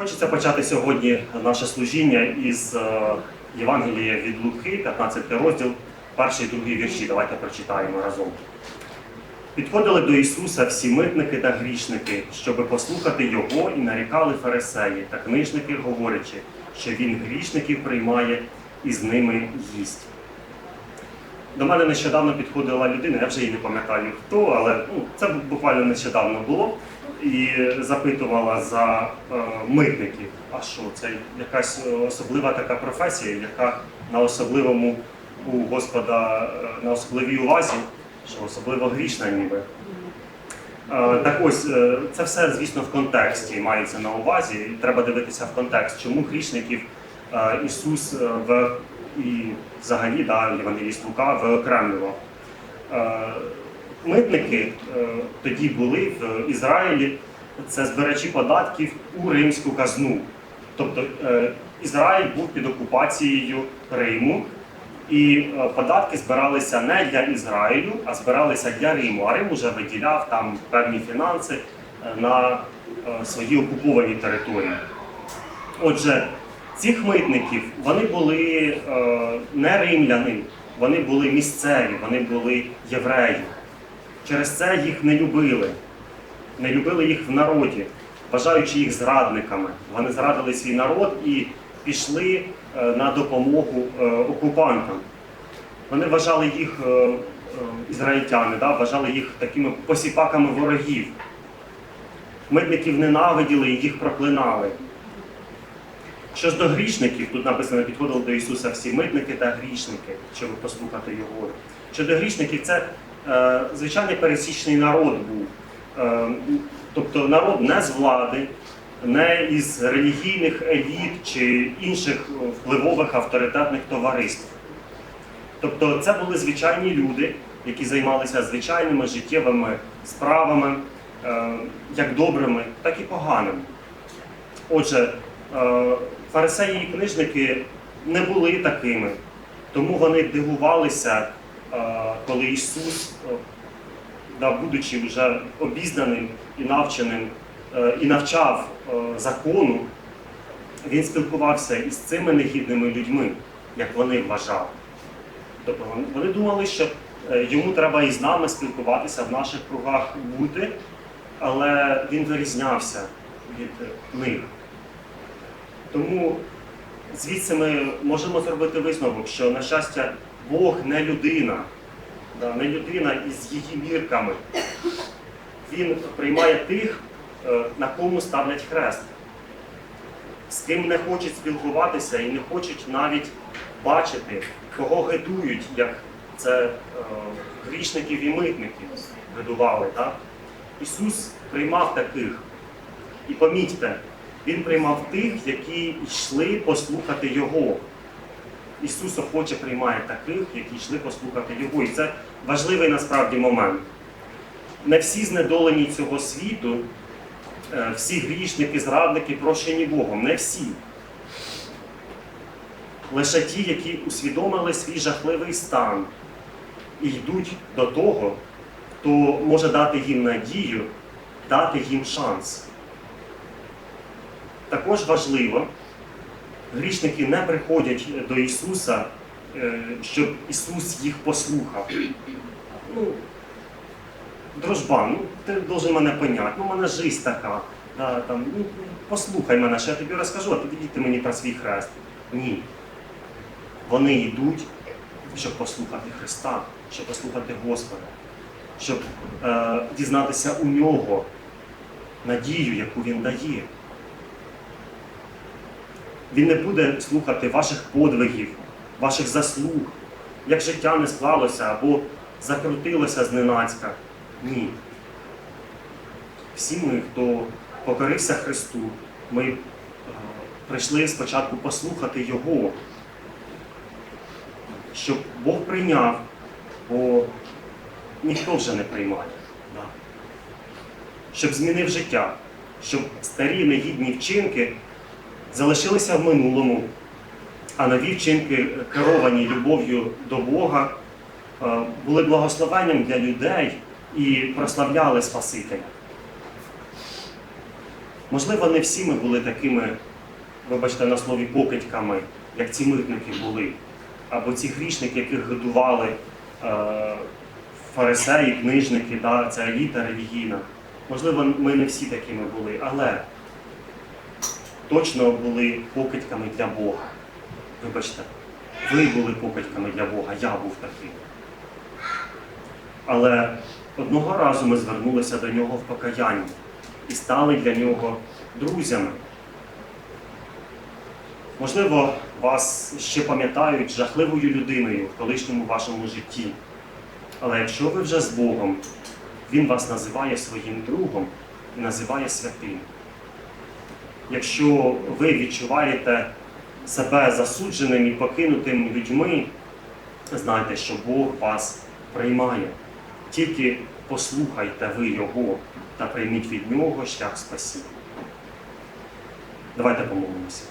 Хочеться почати сьогодні наше служіння із е, Євангелія від Луки, 15 розділ, перший і другий вірші. Давайте прочитаємо разом. Підходили до Ісуса всі митники та грішники, щоби послухати Його, і нарікали фарисеї та книжники, говорячи, що Він грішників приймає і з ними їсть. До мене нещодавно підходила людина, я вже її не пам'ятаю хто, але ну, це буквально нещодавно було. І запитувала за е, митників. А що, це якась особлива така професія, яка на особливому у Господа, е, на особливій увазі, що особливо грішна ніби. Е, так ось, е, це все, звісно, в контексті мається на увазі. І треба дивитися в контекст, чому грішників е, Ісус е, в і взагалі да, Євангеліст Лука виокремлював. Е, Митники е, тоді були в Ізраїлі, це збирачі податків у римську казну. Тобто е, Ізраїль був під окупацією Риму, і податки збиралися не для Ізраїлю, а збиралися для Риму. А Рим уже виділяв там певні фінанси на свої окуповані території. Отже, цих митників вони були е, не римляни, вони були місцеві, вони були євреї. Через це їх не любили, не любили їх в народі, вважаючи їх зрадниками. Вони зрадили свій народ і пішли е, на допомогу е, окупантам. Вони вважали їх ізраїльтяни, да, вважали їх такими посіпаками ворогів. Митників ненавиділи і їх проклинали. Що ж до грішників, тут написано, підходили до Ісуса всі митники та грішники, щоб послухати Його. Щодо грішників, це е, звичайний пересічний народ був. Е, тобто народ не з влади, не із релігійних еліт чи інших е, впливових авторитетних товариств. Тобто це були звичайні люди, які займалися звичайними життєвими справами, е, як добрими, так і поганими. Отже, фарисеї і книжники не були такими, тому вони дивувалися, е, коли Ісус, е, будучи вже обізнаним і навченим, е, і навчав е, закону, він спілкувався із цими негідними людьми, як вони вважали. Тобто вони- думали, що е, йому треба і з нами спілкуватися в наших кругах бути, але він вирізнявся від е, них. Тому звідси ми можемо зробити висновок, що, на щастя, Бог не людина, не людина із її мірками. Він приймає тих, е, на кому ставлять хрест, з ким не хочуть спілкуватися і не хочуть навіть бачити, кого гидують, як це е, грішників і митників гидували. Так? Ісус приймав таких. І помітьте, він приймав тих, які йшли послухати Його. Ісус охоче приймає таких, які йшли послухати Його. І це важливий насправді момент. Не всі знедолені цього світу, е, всі грішники, зрадники прощені Богом. Не всі. Лише ті, які усвідомили свій жахливий стан і йдуть до того, хто може дати їм надію, дати їм шанс. Також важливо, грішники не приходять до Ісуса, е, щоб Ісус їх послухав. Ну, дружбан, ну ти должен мене поняти, ну в мене жизнь така. Да, там, ну, послухай мене, що я тобі розкажу, а тоді ти мені про свій хрест. Ні. Вони йдуть, щоб послухати Христа, щоб послухати Господа, щоб е, дізнатися у нього надію, яку Він дає. Він не буде слухати ваших подвигів, ваших заслуг, як життя не склалося або закрутилося зненацька. Ні. Всі ми, хто покорився Христу, ми е, прийшли спочатку послухати Його, щоб Бог прийняв, бо ніхто вже не приймає. Щоб змінив життя, щоб старі негідні вчинки залишилися в минулому, а нові вчинки, керовані любов'ю до Бога, е, були благословенням для людей і прославляли Спасителя. Можливо, не всі ми були такими, вибачте, на слові покидьками, як ці митники були, або ці грішники, яких годували е, фарисеї, книжники, да, ця еліта релігійна. Можливо, ми не всі такими були, але точно були покидьками для Бога. Вибачте, ви були покидьками для Бога, я був таким. Але одного разу ми звернулися до нього в покаянні і стали для нього друзями. Можливо, вас ще пам'ятають жахливою людиною в колишньому вашому житті. Але якщо ви вже з Богом, Він вас називає своїм другом і називає святим. Якщо ви відчуваєте себе засудженим і покинутим людьми, знайте, що Бог вас приймає. Тільки послухайте ви Його та прийміть від Нього шлях спасіння. Давайте помолимося.